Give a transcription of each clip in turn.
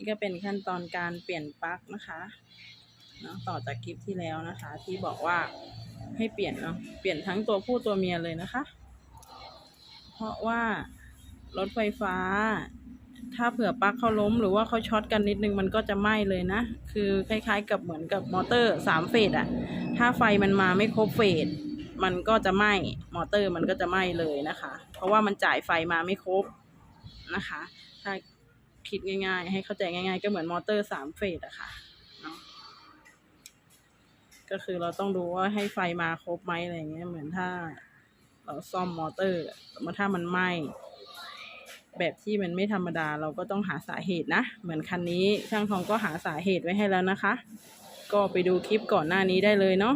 นี่ก็เป็นขั้นตอนการเปลี่ยนปลั๊กนะคะเนาะต่อจากคลิปที่แล้วนะคะ ที่บอกว่าให้เปลี่ยนเนาะเปลี่ยนทั้งตัวผู้ตัวเมียเลยนะคะ เพราะว่ารถไฟฟ้า ถ้าเผื่อปลั๊กเขาล้มหรือว่าเขาช็อตกันนิดนึงมันก็จะไหม้เลยนะ คือคล้ายๆ กับเหมือนกับมอเตอร์สามเฟสอะถ้าไฟมันมาไม่ครบเฟสมันก็จะไหม้มอเตอร์มันก็จะไหม้เลยนะคะ เพราะว่ามันจ่ายไฟมาไม่ครบนะคะ คิดง่ายๆ ให้เข้าใจง่าย ๆ ก็เหมือนมอเตอร์สามเฟสอะค่ะเนาะก็คือเราต้องดูว่าให้ไฟมาครบไหมอะไรเงี้ยเหมือนถ้า เราซ่อมมอเตอร์มมติถ้ามันไหม้แบบที่มันไม่ธรรมดาเราก็ต้องหาสาเหตุนะ เหมือนคันนี้ช่างทองก็หาสาเหตุไว้ให้แล้วนะคะ ก็ไปดูคลิปก่อนหน้านี้ได้เลยเนาะ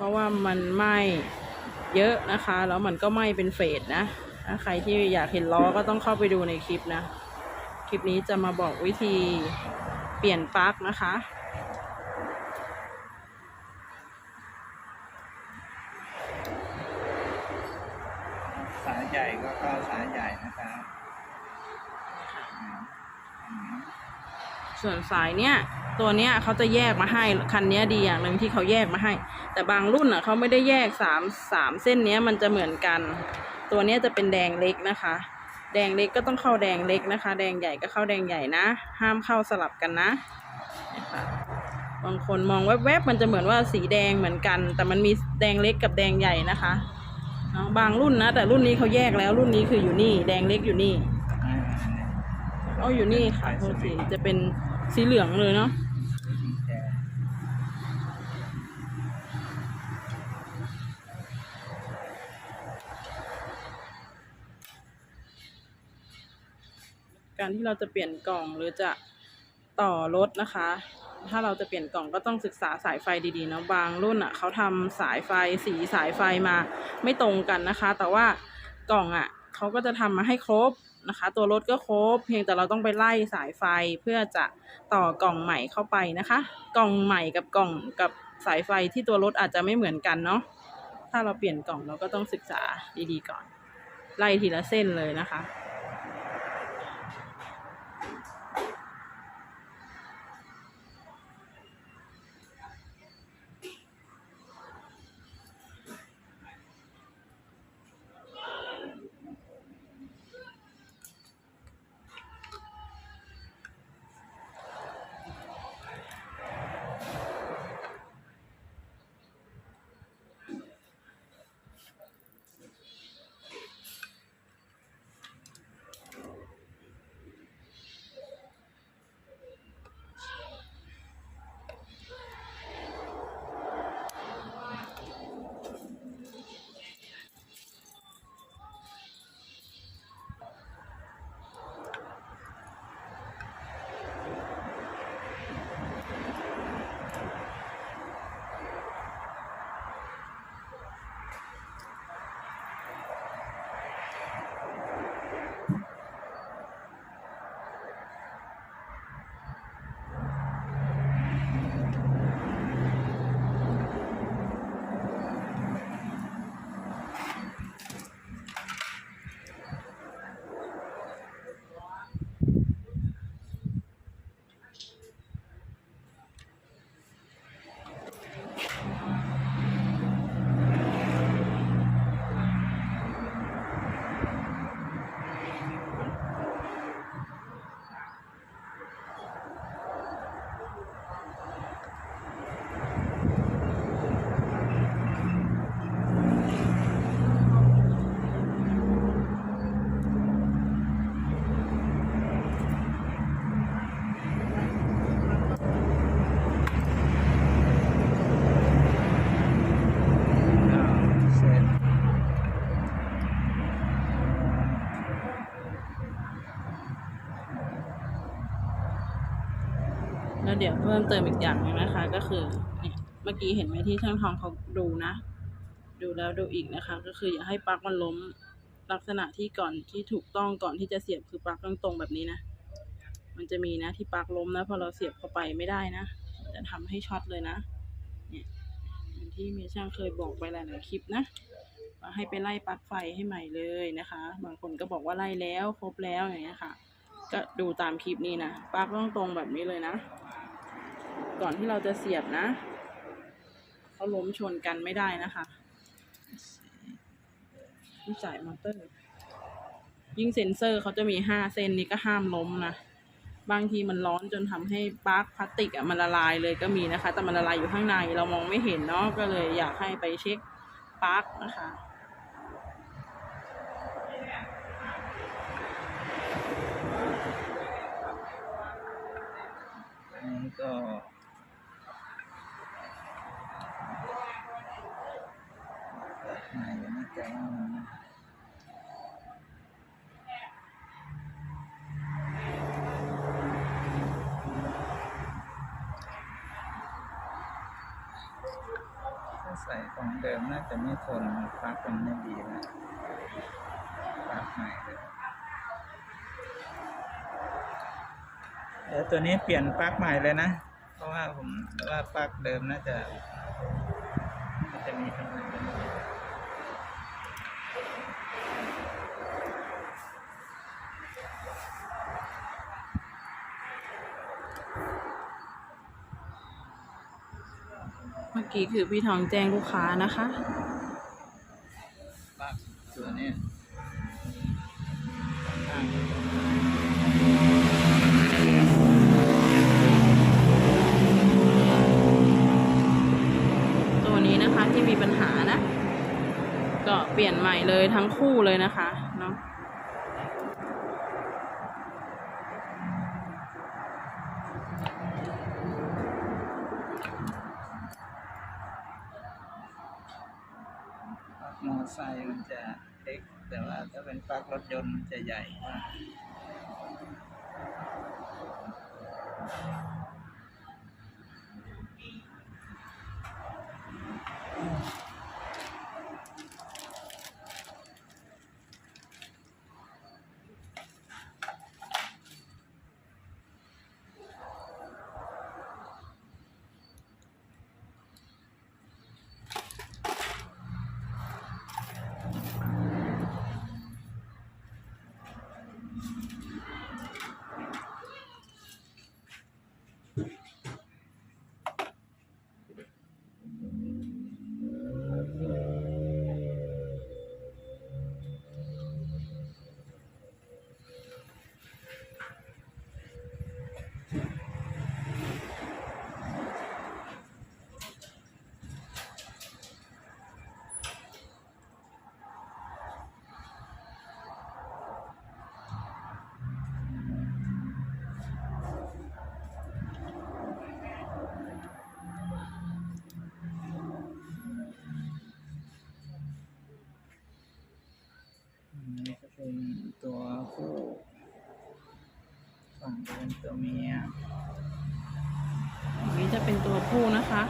เพราะว่ามันไหม้เยอะนะคะ แล้วมันก็ไหม้เป็นเฟสนะถ้าใครที่อยากเห็นล้อก็ต้องเข้าไปดูในคลิปนะ คลิปนี้จะมาบอกวิธีเปลี่ยนปลั๊กนะคะ สายใหญ่ก็เข้าสายใหญ่นะครับอืมส่วนสายเนี้ย ตัวเนี้ยเขาจะแยกมาให้คันเนี้ยดีอย่างหนึ่งที่เขาแยกมาให้ แต่บางรุ่นอะเขาไม่ได้แยกสามสามเส้นเนี้ยมันจะเหมือนกัน ตัวเนี้ยจะเป็นแดงเล็กนะคะ แดงเล็กก็ต้องเข้าแดงเล็กนะคะ แดงใหญ่ก็เข้าแดงใหญ่นะ ห้ามเข้าสลับกันนะนะคะบางคนมองแวบๆมันจะเหมือนว่าสีแดงเหมือนกัน แต่มันมีแดงเล็กกับแดงใหญ่นะคะเนาะบางรุ่นนะ แต่รุ่นนี้เขาแยกแล้วรุ่นนี้คืออยู่นี่ แดงเล็กอยู่นี่อ่าเอาอยู่นี่ค่ะโทษทีจะเป็นสีเหลืองเลยเนาะ การที่เราจะเปลี่ยนกล่องหรือจะต่อรถนะคะ ถ้าเราจะเปลี่ยนกล่องก็ต้องศึกษาสายไฟดีๆเนาะบางรุ่นอะเขาทำสายไฟสีสายไฟมาไม่ตรงกันนะคะ แต่ว่ากล่องอะเขาก็จะทำมาให้ครบนะคะ ตัวรถก็ครบ เพียงแต่เราต้องไปไล่สายไฟเพื่อจะต่อกล่องใหม่เข้าไปนะคะ กล่องใหม่กับกล่องกับสายไฟที่ตัวรถอาจจะไม่เหมือนกันเนาะถ้าเราเปลี่ยนกล่องเราก็ต้องศึกษาดีๆก่อน ไล่ทีละเส้นเลยนะคะ เดี๋ยวเพิ่มเติมอีกอย่างหนึงนะคะ ก็คือเนี่ยเมื่อกี้เห็นไหมที่ช่างทองเขาดูนะ ดูแล้วดูอีกนะคะ ก็คืออย่าให้ปลั๊กมันล้มลักษณะที่ก่อนที่ถูกต้องก่อนที่จะเสียบคือปลั๊กต้องตรงแบบนี้นะ มันจะมีนะที่ปลั๊กล้มนะพอเราเสียบเข้าไปไม่ได้นะ จะทำให้ช็อตเลยนะ เนี่ยอย่างที่เมียช่างเคยบอกไปหลายๆคลิปนะว่าให้ไปไล่ปลั๊กไฟให้ใหม่เลยนะคะ บางคนก็บอกว่าไล่แล้วครบแล้วอย่างเงี้ยค่ะ ก็ดูตามคลิปนี้นะปลั๊กต้องตรงแบบนี้เลยนะ ก่อนที่เราจะเสียบนะ เขาล้มชนกันไม่ได้นะคะที่สายมอเตอร์ ยิ่งเซ็นเซอร์เขาจะมีห้าเส้นนี้ก็ห้ามล้มนะ บางทีมันร้อนจนทำให้ปลั๊กพลาสติกอะมันละลายเลยก็มีนะคะ แต่มันละลายอยู่ข้างในเรามองไม่เห็นเนาะก็เลยอยากให้ไปเช็คปลั๊กนะคะก็ให ม่นะแต่ว่ามันถ้าใส่ของเดิมน่าจะไม่ทนปลั๊กมันไม่ดีนะปลั๊กใหม่เลยเดี๋ยวตัวนี้เปลี่ยนปลั๊กใหม่เลยนะ เพราะว่าผมว่าปลั๊กเดิมน่าจะน่จะมีปัญหา กี้คือพี่ทองแจ้งลูกค้านะคะปลั๊กตัวเนี้ยข้างตัวนี้นะคะที่มีปัญหานะ ก็เปลี่ยนใหม่เลยทั้งคู่เลยนะคะเนาะ ปลั๊กมอเตอร์ ไซค์มันจะเล็กแต่ว่าถ้าเป็นปลั๊กรถยนต์มันจะใหญ่มากอั เป็นตัวเมียอันนี้จะเป็นตัวผู้นะคะ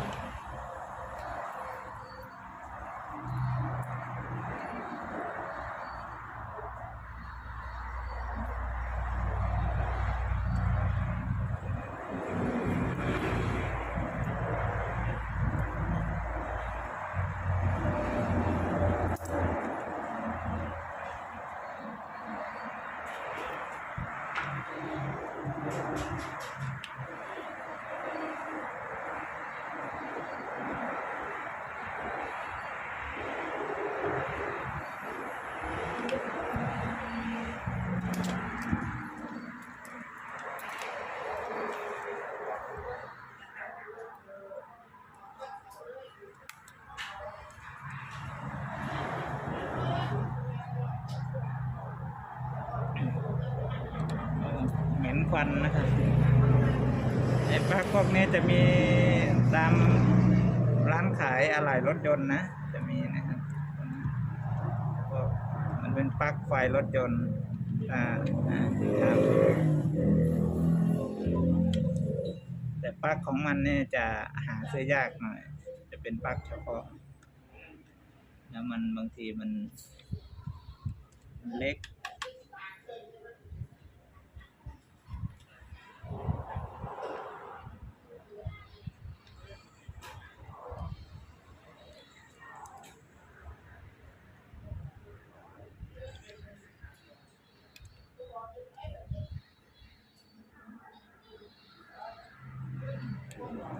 เห็นควันนะครับไอ้ปลั๊กพวกนี้จะมีตามร้านขายอะไหล่รถยนต์นะ จะมีนะครับมันเป็นปลั๊กไฟรถยนต์อ่าครับแต่ปลั๊กของมันเนี่ยจะหาซื้อยากหน่อย จะเป็นปลั๊กเฉพาะ แล้วมันบางทีมันเล็ก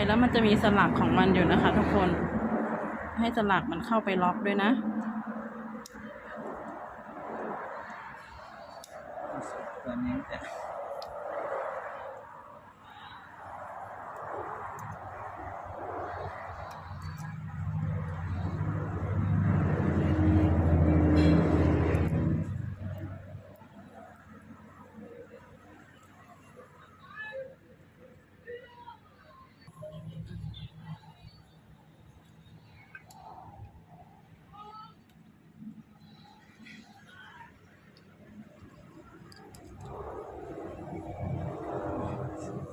แก่เข้าไปแล้วมันจะมีสลักของมันอยู่นะคะ ทุกคน ให้สลักมันเข้าไปล็อกด้วยนะ ตัวนี้จะ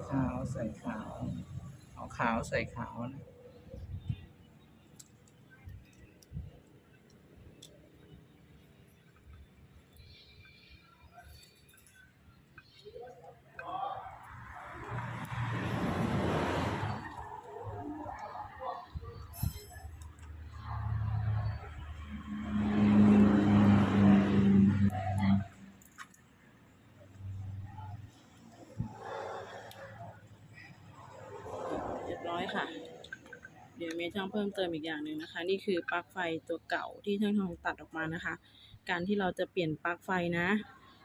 ขาวใส่ขาวเอา ขาวใส่ขาวนะ เรียบร้อยค่ะ เดี๋ยวเมย์ช่างเพิ่มเติมอีกอย่างหนึ่งนะคะ นี่คือปลั๊กไฟตัวเก่าที่ช่างทองตัดออกมานะคะ การที่เราจะเปลี่ยนปลั๊กไฟนะ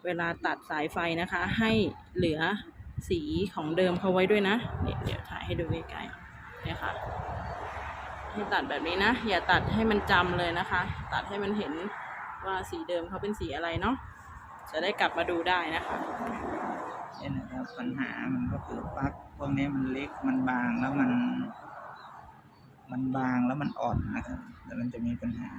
เวลาตัดสายไฟนะคะ ให้เหลือสีของเดิมเขาไว้ด้วยนะเนี่ยเดี๋ยวถ่ายให้ดูใกล้ๆเนี่ยค่ะให้ตัดแบบนี้นะ อย่าตัดให้มันจำเลยนะคะ ตัดให้มันเห็นว่าสีเดิมเขาเป็นสีอะไรเนาะจะได้กลับมาดูได้นะคะนี่นะครับปัญหามันก็คือปลั๊กพวกนี้มันเล็กมันบางแล้วมัน มันบางแล้วมันอ่อนนะครับแล้วมันจะมีปัญหา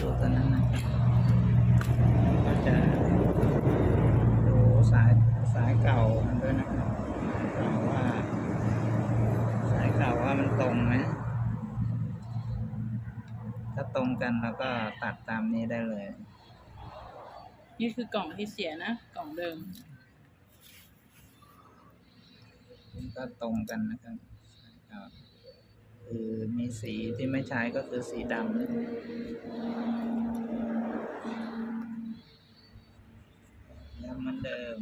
ขอขอดูตัวนั้นหนะก็จะดูสายสายเก่ามันด้วยนะครับว่าสายเก่าว่ามันตรงไหมถ้าตรงกันเราก็ตัดตามนี้ได้เลย นี่คือกล่องที่เสียนะ กล่องเดิมมันก็ตรงกันนะครับ คือมีสีที่ไม่ใช้ก็คือสีดำแล้วเหมันเดิม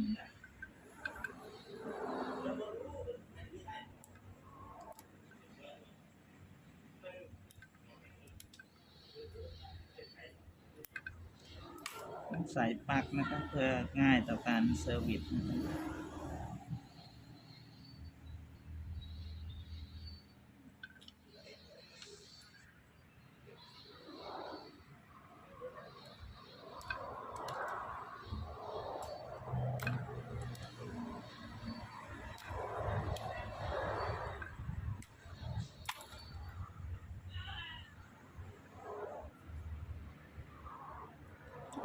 ใส่ปลั๊กนะครับเพื่อง่ายต่อการเซอร์วิสนะครับ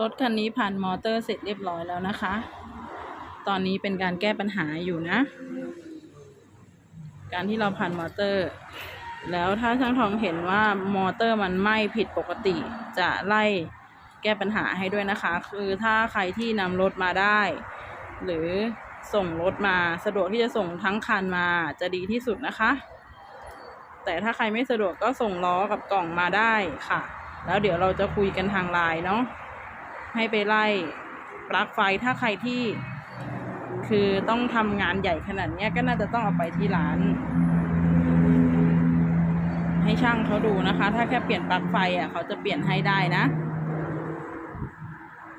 รถคันนี้ผ่านมอเตอร์เสร็จเรียบร้อยแล้วนะคะ ตอนนี้เป็นการแก้ปัญหาอยู่นะ การที่เราผ่านมอเตอร์ แล้วถ้าช่างทองเห็นว่ามอเตอร์มันไหม้ผิดปกติจะไล่แก้ปัญหาให้ด้วยนะคะ คือถ้าใครที่นำรถมาได้ หรือส่งรถมาสะดวกที่จะส่งทั้งคันมาจะดีที่สุดนะคะ แต่ถ้าใครไม่สะดวกก็ส่งล้อกับกล่องมาได้ค่ะ แล้วเดี๋ยวเราจะคุยกันทางไลน์เนาะ ให้ไปไล่ปลั๊กไฟถ้าใครที่คือต้องทำงานใหญ่ขนาดนี้ก็น่าจะต้องเอาไปที่ร้าน ให้ช่างเขาดูนะคะ ถ้าแค่เปลี่ยนปลั๊กไฟอะเขาจะเปลี่ยนให้ได้นะ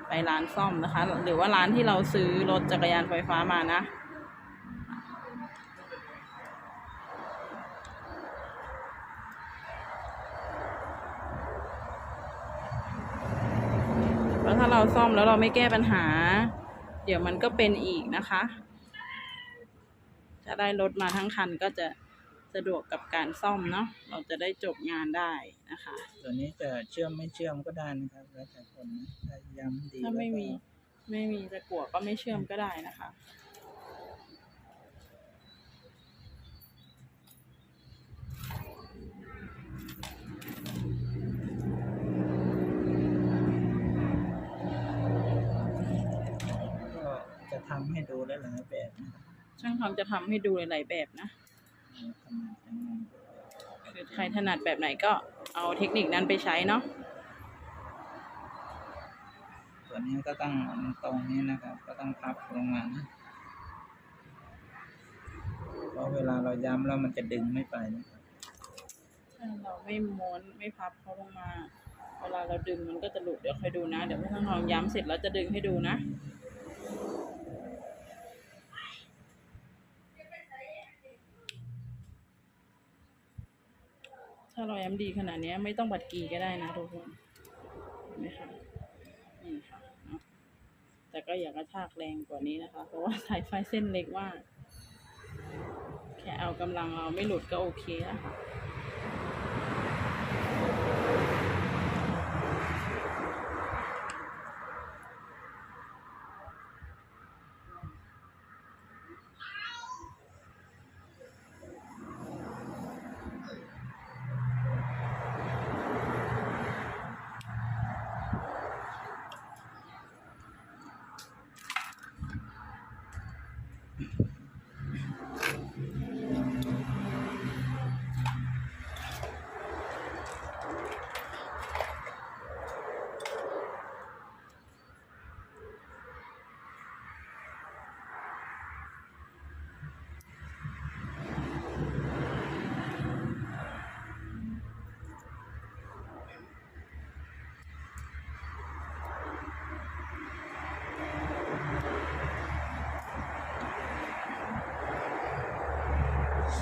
ไปร้านซ่อมนะคะ หรือว่าร้านที่เราซื้อรถจักรยานไฟฟ้ามานะ แล้วถ้า เราซ่อมแล้วเราไม่แก้ปัญหา เดี๋ยวมันก็เป็นอีกนะคะ ถ้าได้รถมาทั้งคันก็จะสะดวกกับการซ่อมเนาะเราจะได้จบงานได้นะคะ ตัวนี้จะเชื่อมไม่เชื่อมก็ได้นะครับแล้วแต่คนนะถ้าย้ำดีถ้าไม่มีแล้วก็ไม่มีตะกั่วก็ไม่เชื่อมก็ได้นะคะ จะทำให้ดูได้หลายแบบนะครับช่างทำจะทำให้ดูหลายๆแบบนะขนาดใช้งานคือใครถนัดแบบไหนก็เอาเทคนิคนั้นไปใช้เนาะตัวนี้ก็ต้องตรงนี้นะครับ ก็ต้องพับลงมานะเพราะเวลาเราย้ำแล้วมันจะดึงไม่ไปนะครับถ้าเราไม่ม้วนไม่พับเขาลงมา เวลาเราดึงมันก็จะหลุดเดี๋ยวคอยดูนะ เดี๋ยวพี่ช่างทองย้ำเสร็จแล้วจะดึงให้ดูนะ ถ้าเราแอมดีขนาดนี้ไม่ต้องบัดกีก็ได้นะทุกคนเห็นไหมคะนี่ค่ะเนาะแต่ก็อย่ากระชากแรงกว่านี้นะคะ เพราะว่าสายไฟเส้นเล็กมาก แค่เอากำลังเราไม่หลุดก็โอเคแล้วค่ะ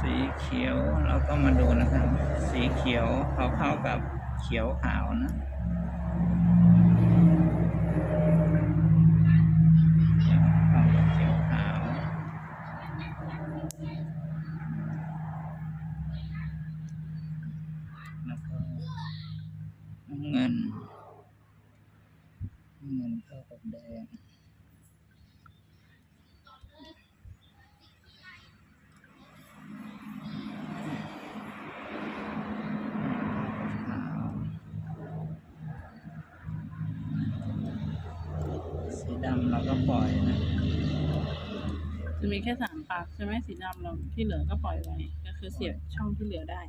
สีเขียวเราก็มาดูนะครับ สีเขียวเขาเข้ากับเขียวขาวนะเข้ากับเขียวขาว แล้วก็น้ำเงินน้ำเงินเข้ากับแดง สีดำเราก็ปล่อยนะ จะมีแค่สามปลั๊ก ใช่ไหมสีดำเราที่เหลือก็ปล่อยไว้ ก็คือเสียบช่องที่เหลือได้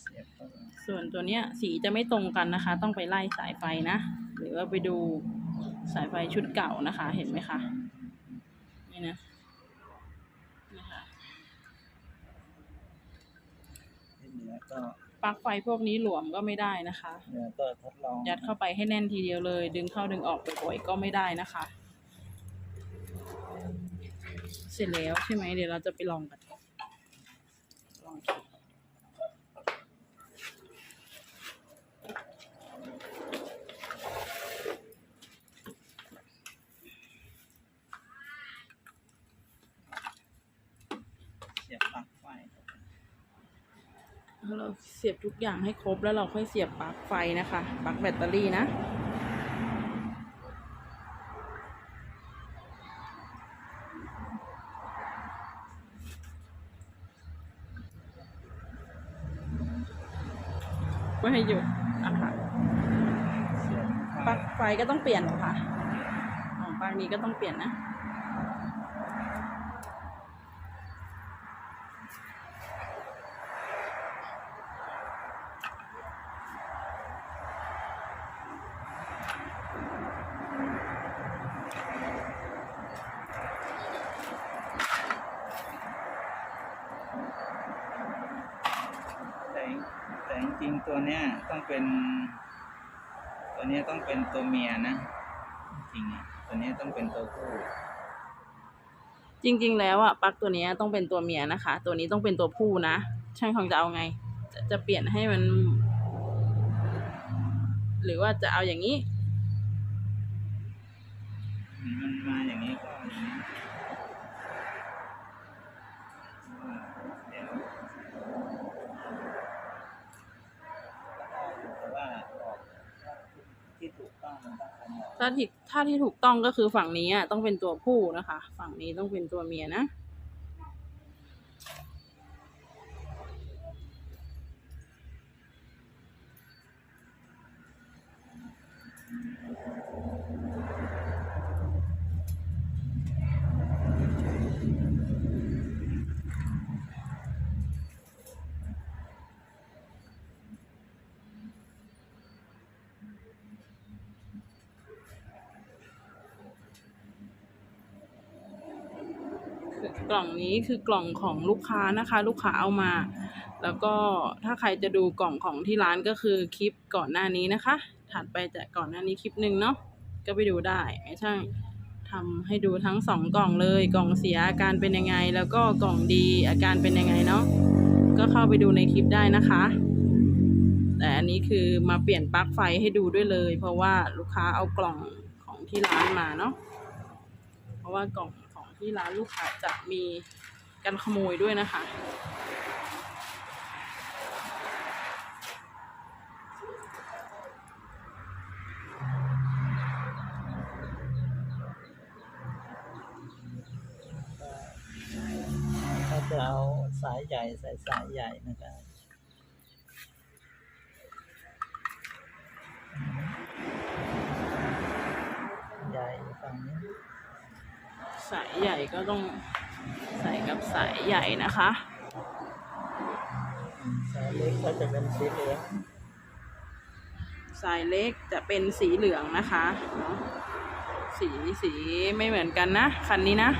เสียบเข้าไปส่วนตัวเนี้ยสีจะไม่ตรงกันนะคะ ต้องไปไล่สายไฟนะ หรือว่าไปดูสายไฟชุดเก่านะคะ เห็นไหมคะ นี่นะนะคะที่เหลือก็ปลั๊กไฟพวกนี้หลวมก็ไม่ได้นะคะเหลือก็ทดลองยัดเข้าไปให้แน่นทีเดียวเลย ดึงเข้าดึงออกบ่อยๆก็ไม่ได้นะคะ เส ร็จแล้วใช่ไหมเดี๋ยวเราจะไปลองกันลองเสียบปลั๊กไฟฮัลโหลเสียบทุกอย่างให้ครบแล้วเราค่อยเสียบปลั๊กไฟนะคะปลั๊กแบตเตอรี่นะ ไม่ให้หยุดอะค่ะ เสียง ปลั๊ กไฟก็ต้องเปลี่ยนหรอคะอ๋อปางนี้ก็ต้องเปลี่ยนนะ แต่แต่จริงๆตัวเนี้ยต้องเป็น ต้องเป็นตัวเมียนะจริงๆอะตัวนี้ต้องเป็นตัวผู้จริง ๆ แล้วอะปลั๊กตัวเนี้ยต้องเป็นตัวเมียนะคะ ตัวนี้ต้องเป็นตัวผู้นะช่างของจะเอาไง จะจะเปลี่ยนให้มัน หรือว่าจะเอาอย่างนี้มาอย่างนี้ก็อย่างนี้เดี๋ยวแต่ว่าออกที่ถูกต้องมันต้องทำออก ถ้าที่ถ้าที่ถูกต้องก็คือฝั่งนี้ต้องเป็นตัวผู้นะคะ ฝั่งนี้ต้องเป็นตัวเมียนะ กล่องนี้คือกล่องของลูกค้านะคะ ลูกค้าเอามา แล้วก็ถ้าใครจะดูกล่องของที่ร้านก็คือคลิปก่อนหน้านี้นะคะ ถัดไปจากก่อนหน้านี้คลิปหนึ่งเนาะก็ไปดูได้ไอ้ช่างทำให้ดูทั้งสองกล่องเลย กล่องเสียอาการเป็นยังไง แล้วก็กล่องดีอาการเป็นยังไงเนาะก็เข้าไปดูในคลิปได้นะคะ แต่อันนี้คือมาเปลี่ยนปลั๊กไฟให้ดูด้วยเลย เพราะว่าลูกค้าเอากล่องของที่ร้านมาเนาะเพราะว่ากล่อง ที่ร้านลูกค้าจะมีการขโมยด้วยนะคะถ้าจะเอาสายใหญ่ใส่สายใหญ่นะครับใหญ่ฝั่งนี้ สาย ใหญ่ก็ต้องใส่กับสายใหญ่นะคะอืมสายเล็กก็จะเป็นสีเหลืองสายเล็กจะเป็นสีเหลืองนะคะเนาะสีสีไม่เหมือนกันนะคันนี้นะ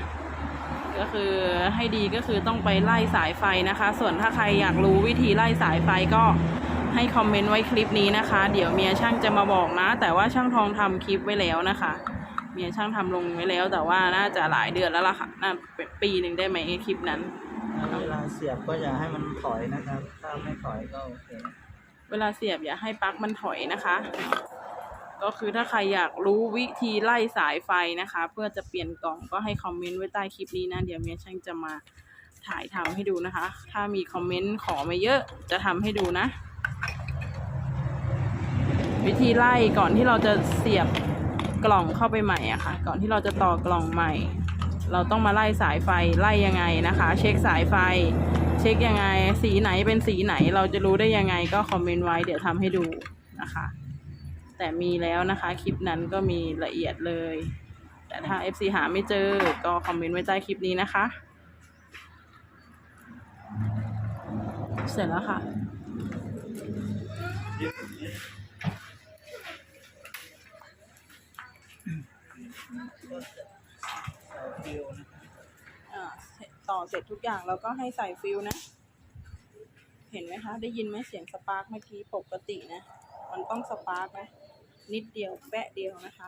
ก็คือให้ดีก็คือต้องไปไล่สายไฟนะคะ ส่วนถ้าใครอยากรู้วิธีไล่สายไฟก็ให้คอมเมนต์ไว้คลิปนี้นะคะ เดี๋ยวเมียช่างจะมาบอกนะ แต่ว่าช่างทองทำคลิปไว้แล้วนะคะ เมียช่างทำลงไว้แล้ว แต่ว่าน่าจะหลายเดือนแล้วล่ะค่ะ น่าเป็นปีหนึ่งได้ไหมไอ้คลิปนั้น เวลาเสียบก็อย่าให้มันถอยนะครับ ถ้าไม่ถอยก็โอเค เวลาเสียบอย่าให้ปลั๊กมันถอยนะคะ ก็คือถ้าใครอยากรู้วิธีไล่สายไฟนะคะ เพื่อจะเปลี่ยนกล่องก็ให้คอมเมนต์ไว้ใต้คลิปนี้นะ เดี๋ยวเมียช่างจะมาถ่ายทำให้ดูนะคะ ถ้ามีคอมเมนต์ขอมาเยอะจะทำให้ดูนะ วิธีไล่ก่อนที่เราจะเสียบ กล่องเข้าไปใหม่อะค่ะ ก่อนที่เราจะต่อกล่องใหม่ เราต้องมาไล่สายไฟไล่ยังไงนะคะ เช็คสายไฟ เช็คยังไง สีไหนเป็นสีไหนเราจะรู้ได้ยังไงก็คอมเมนต์ไว้เดี๋ยวทำให้ดูนะคะ แต่มีแล้วนะคะคลิปนั้นก็มีละเอียดเลย แต่ถ้า FC หาไม่เจอก็คอมเมนต์ไว้ใต้คลิปนี้นะคะ เสร็จแล้วค่ะ เสร็จทุกอย่างแล้วก็ให้ใส่ฟิลนะ เห็นไหมคะ ได้ยินไหมเสียงสปาร์กเมื่อกี้ปกตินะ มันต้องสปาร์กนะ นิดเดียวแปะเดียวนะคะ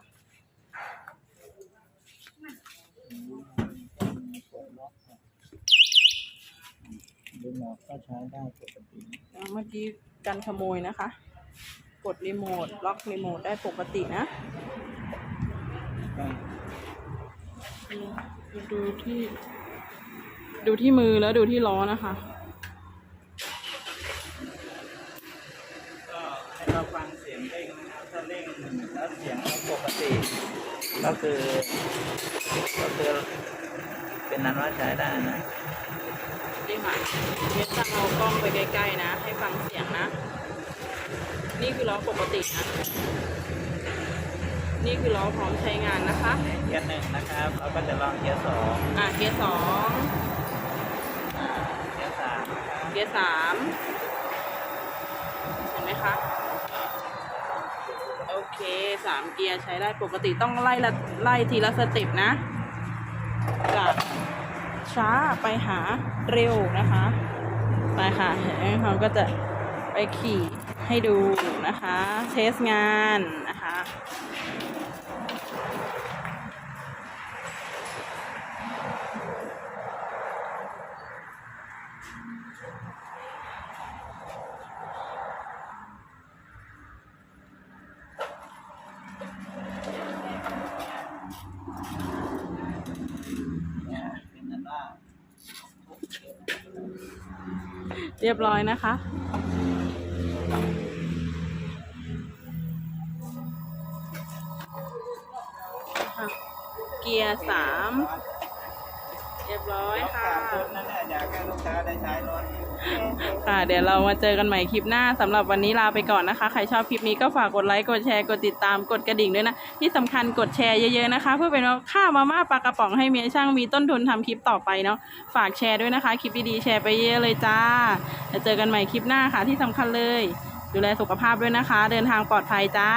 รีโมทก็ใช้ได้ปกติแล้วเมื่อกี้กันขโมยนะคะ กดรีโมทล็อกรีโมทได้ปกตินะก็ดูที่ ดูที่มือแล้วดูที่ล้อนะคะฟังเสียงเร่งนะครับถ้าเร่งแล้วเสียงปกติ ก็คือก็คือเป็นนั้นว่าใช้ได้นะนี่ค่ะเดี๋ยวจะเอากล้องไปใกล้ๆนะ ให้ฟังเสียงนะ นี่คือล้อปกตินะ นี่คือล้อพร้อมใช้งานนะคะเกียร์หนึ่งนะครับเราก็จะลองเกียร์สองอะเกียร์สอง อ่าเกียร์สามนะครับ เกียร์สามเห็นไหมคะ โอเคสามเกียร์ใช้ได้ปกติต้องไล่ละไล่ทีละสเต็ปนะ จากช้าไปหาเร็วนะคะ ไปค่ะเห็นไหมเขาก็จะไปขี่ให้ดูนะคะ เทสงานนะคะ เนี่ยเป็นนั้นว่า เรียบร้อยนะคะ เกียร์สามเรียบร้อยค่ะขาดทุนนั่นแหละอยากให้ลูกค้าได้ใช้รถ ค่ะ เดี๋ยวเรามาเจอกันใหม่คลิปหน้าสำหรับวันนี้ลาไปก่อนนะคะ ใครชอบคลิปนี้ก็ฝากกดไลค์กดแชร์กดติดตามกดกระดิ่งด้วยนะ ที่สำคัญกดแชร์เยอะๆนะคะ เพื่อเป็นค่ามาม่าปลากระป๋องให้เมียช่างมีต้นทุนทำคลิปต่อไปเนาะฝากแชร์ด้วยนะคะ คลิปดีๆแชร์ไปเยอะเลยจ้าแล้วเจอกันใหม่คลิปหน้าค่ะที่สำคัญเลย ดูแลสุขภาพด้วยนะคะ เดินทางปลอดภัยจ้า